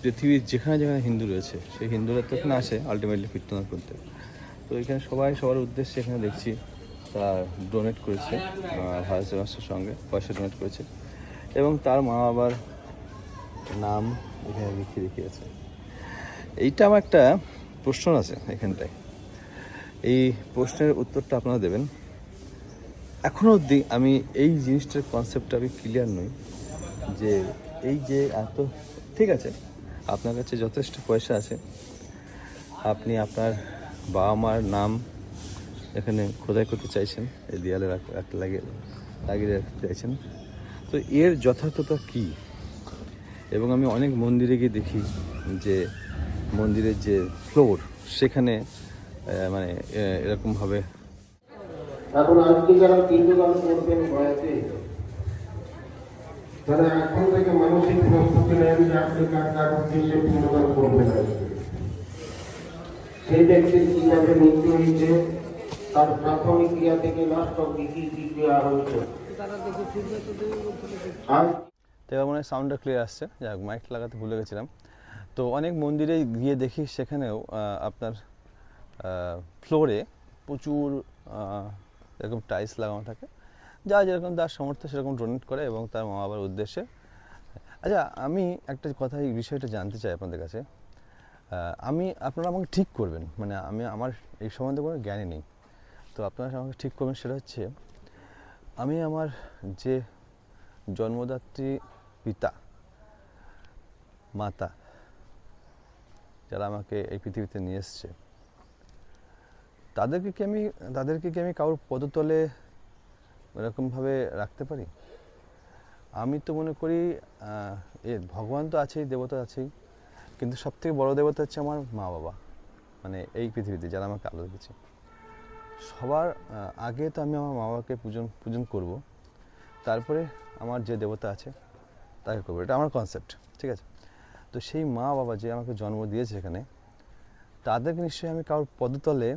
পৃথিবীর যেখানে যেখানে হিন্দু রয়েছে, সেই হিন্দুরা তো এখানে আসে আলটিমেটলি কীর্তন করতে। তো এখানে সবাই, সবার উদ্দেশ্যে এখানে দেখছি, তারা ডোনেট করেছে ভারত সেবাশ্রমের সঙ্গে পয়সা ডোনেট করেছে, এবং তার মা বাবার নাম এখানে লিখে দেখিয়েছে। এইটা আমার একটা প্রশ্ন আছে এখানটায়। এই প্রশ্নের উত্তরটা আপনারা দেবেন। এখনও অবধি আমি এই জিনিসটার কনসেপ্টটা আমি ক্লিয়ার নই, যে এই যে এত ঠিক আছে আপনার কাছে যথেষ্ট পয়সা আছে। আপনি আপনার বাবা মার নাম এখানে খোদাই করতে চাইছেন, এই দেয়ালে লাগিয়ে লাগিয়ে রাখতে চাইছেন। তো এর যথার্থতা কী? এবং আমি অনেক মন্দিরে গিয়ে দেখি যে মন্দিরের যে ফ্লোর, সেখানে মানে এরকমভাবে এখন আজকে যারা করবেন তারা এখন থেকে মানসিক প্রস্তুতি নেন যে আপনি কার উদ্দেশ্যে পিণ্ডদান করবেন আজকে। সেই ব্যক্তির কীভাবে মৃত্যু হয়েছে, তার প্রাথমিক ক্রিয়া থেকে লাস্ট অব্দি কি কি ক্রিয়া হয়েছে। আর তো এবার মনে হয় সাউন্ডটা ক্লিয়ার আসছে। যাক মাইক লাগাতে ভুলে গেছিলাম। তো অনেক মন্দিরে গিয়ে দেখি, সেখানেও আপনার ফ্লোরে প্রচুর এরকম টাইলস লাগানো থাকে। যা যেরকম তার সামর্থ্য সেরকম ডোনেট করে এবং তার মা বাবার উদ্দেশ্যে। আচ্ছা আমি একটা কথা, এই বিষয়টা জানতে চাই আপনাদের কাছে। আমি, আপনারা আমাকে ঠিক করবেন মানে আমি আমার এই সম্বন্ধে কোনো জ্ঞানই নেই। তো আপনারা আমাকে ঠিক করবেন সেটা হচ্ছে, আমি আমার যে জন্মদাত্রী পিতা, মাতা, যারা আমাকে এই পৃথিবীতে নিয়ে এসছে, তাদেরকে কি আমি, তাদেরকে কি আমি কারোর পদতলে এরকমভাবে রাখতে পারি? আমি তো মনে করি এ ভগবান তো আছেই, দেবতা আছেই, কিন্তু সবথেকে বড় দেবতা হচ্ছে আমার মা বাবা মানে এই পৃথিবীতে যারা আমাকে আলো দিয়েছে সবার আগে তো আমি আমার মা বাবাকে পূজন পূজন করব, তারপরে আমার যে দেবতা আছে, তাকে করব। এটা আমার কনসেপ্ট ঠিক আছে? তো সেই মা বাবা যে আমাকে জন্ম দিয়েছে এখানে, তাদেরকে নিশ্চয়ই আমি কারোর পদতলে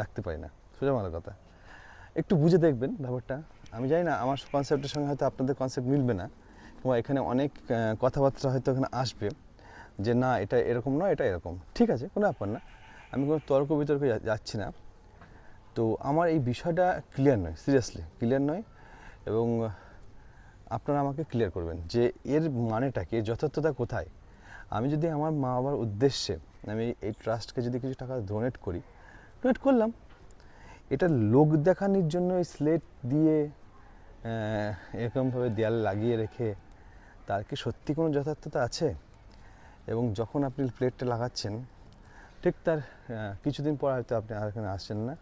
রাখতে পারি না, সোজা আমার কথা। একটু বুঝে দেখবেন ব্যাপারটা। আমি জানি না, আমার কনসেপ্টের সঙ্গে হয়তো আপনাদের কনসেপ্ট মিলবে না, কিংবা এখানে অনেক কথাবার্তা হয়তো এখানে আসবে, যে না, এটা এরকম নয়, এটা এরকম। ঠিক আছে, কোনো ব্যাপার না। আমি কোনো তর্ক বিতর্কে যাচ্ছি না। তো আমার এই বিষয়টা ক্লিয়ার নয় সিরিয়াসলি ক্লিয়ার নয়, এবং আপনারা আমাকে ক্লিয়ার করবেন যে এর মানেটা কি যথার্থতা কোথায়? আমি যদি আমার মা বাবার উদ্দেশ্যে আমি এই ট্রাস্টকে যদি কিছু টাকা ডোনেট করি ডোনেট করলাম। এটা লোক দেখানোর জন্য এই স্লেট দিয়ে এরকমভাবে দেয়ালে লাগিয়ে রেখে তার কি সত্যি কোনো যথার্থতা আছে? এবং যখন আপনি প্লেটটা লাগাচ্ছেন, ঠিক তার কিছুদিন পর হয়তো আপনি আর এখানে আসছেন না।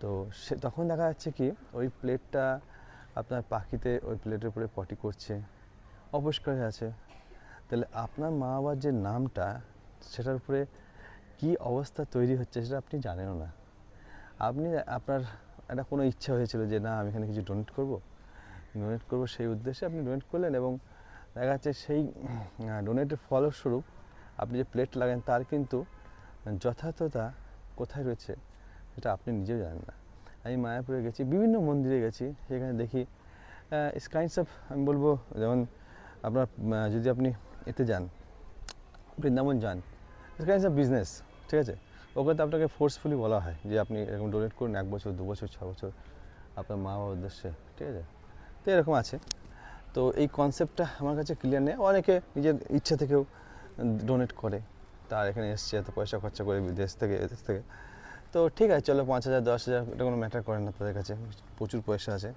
তো সে, তখন দেখা যাচ্ছে কি, ওই প্লেটটা আপনার পাখিতে ওই প্লেটের উপরে পটি করছে, অপরিষ্কার হয়ে আছে। তাহলে আপনার মা বাবার যে নামটা, সেটার উপরে কি অবস্থা তৈরি হচ্ছে সেটা আপনি জানেনও না। আপনি আপনার একটা কোনো ইচ্ছা হয়েছিল যে না, আমি এখানে কিছু ডোনেট করব। ডোনেট করব সেই উদ্দেশ্যে আপনি ডোনেট করলেন এবং দেখা যাচ্ছে সেই ডোনেটের ফলস্বরূপ আপনি যে প্লেট লাগান তার কিন্তু যথার্থতা কোথায় রয়েছে সেটা আপনি নিজেও জানেন না। আমি মায়াপুরে গেছি, বিভিন্ন মন্দিরে গেছি, সেখানে দেখি কাইন্ডস অফ আমি বলব যেমন আপনার যদি আপনি এতে যান, বৃন্দাবন যান কাইন্ডস অফ বিজনেস ঠিক আছে? ওখানে তো আপনাকে ফোর্সফুলি বলা হয় যে আপনি এরকম ডোনেট করুন, এক বছর, দু বছর ছ বছর, আপনার মা বাবার উদ্দেশ্যে, ঠিক আছে? তো এরকম আছে। তো এই কনসেপ্টটা আমার কাছে ক্লিয়ার নেই। অনেকে নিজের ইচ্ছা থেকেও ডোনেট করে। তার এখানে এসছে, এত পয়সা খরচা করে বিদেশ থেকে, এদেশ থেকে। তো ঠিক আছে, চলো পাঁচ হাজার, দশ হাজার, এটা কোনো ম্যাটার করে না তাদের কাছে। প্রচুর পয়সা আছে।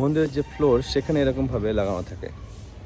মন্দিরের যে ফ্লোর সেখানে এরকমভাবে লাগানো থাকে।